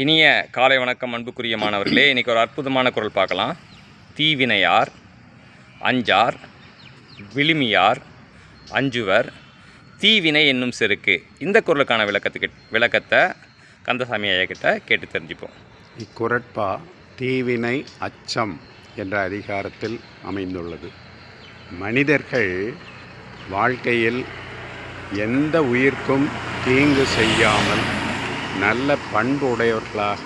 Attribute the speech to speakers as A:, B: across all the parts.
A: இனிய காலை வணக்கம் அன்புக்குரிய மாணவர்களே. இன்றைக்கி ஒரு அற்புதமான குரல் பார்க்கலாம். தீவினையார் அஞ்சார் விளிமியார் அஞ்சுவர் தீவினை என்னும் செருக்கு. இந்த குரலுக்கான விளக்கத்துக்கு விளக்கத்தை கந்தசாமி ஐயா கேட்டு தெரிஞ்சுப்போம்.
B: இக்குரட்பா தீவினை அச்சம் என்ற அதிகாரத்தில் அமைந்துள்ளது. மனிதர்கள் வாழ்க்கையில் எந்த உயிர்க்கும் தீங்கு செய்யாமல் நல்ல பண்புடையவர்களாக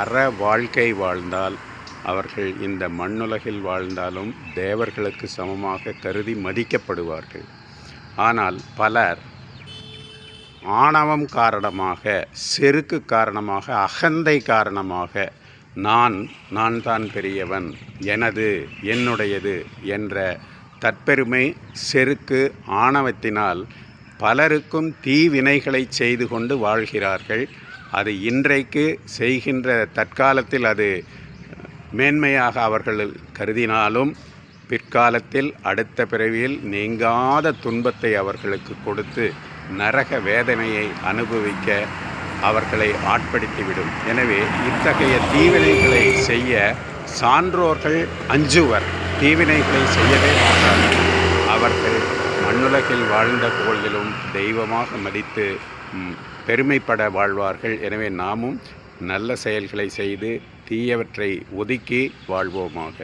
B: அற வாழ்க்கை வாழ்ந்தால் அவர்கள் இந்த மண்ணுலகில் வாழ்ந்தாலும் தேவர்களுக்கு சமமாக கருதி மதிக்கப்படுவார்கள். ஆனால் பலர் ஆணவம் காரணமாக செருக்கு காரணமாக அகந்தை காரணமாக நான் நான் தான் பெரியவன் எனது என்னுடையது என்ற தற்பெருமை செருக்கு ஆணவத்தினால் பலருக்கும் தீவினைகளை செய்து கொண்டு வாழ்கிறார்கள். அது இன்றைக்கு செய்கின்ற தற்காலத்தில் அது மேன்மையாக அவர்கள் கருதினாலும் பிற்காலத்தில் அடுத்த பிறவியில் நீங்காத துன்பத்தை அவர்களுக்கு கொடுத்து நரக வேதனையை அனுபவிக்க அவர்களை ஆட்படுத்திவிடும். எனவே இத்தகைய தீவினைகளை செய்ய சான்றோர்கள் அஞ்சுவர். தீவினைகளை செய்யவே மாட்டார்கள். அவர்கள் மண்ணுலகில் வாழ்ந்த கோளிலும் தெய்வமாக மதித்து பெருமைப்பட வாழ்வார்கள். எனவே நாமும் நல்ல செயல்களை செய்து தீயவற்றை ஒதுக்கி வாழ்வோமாக.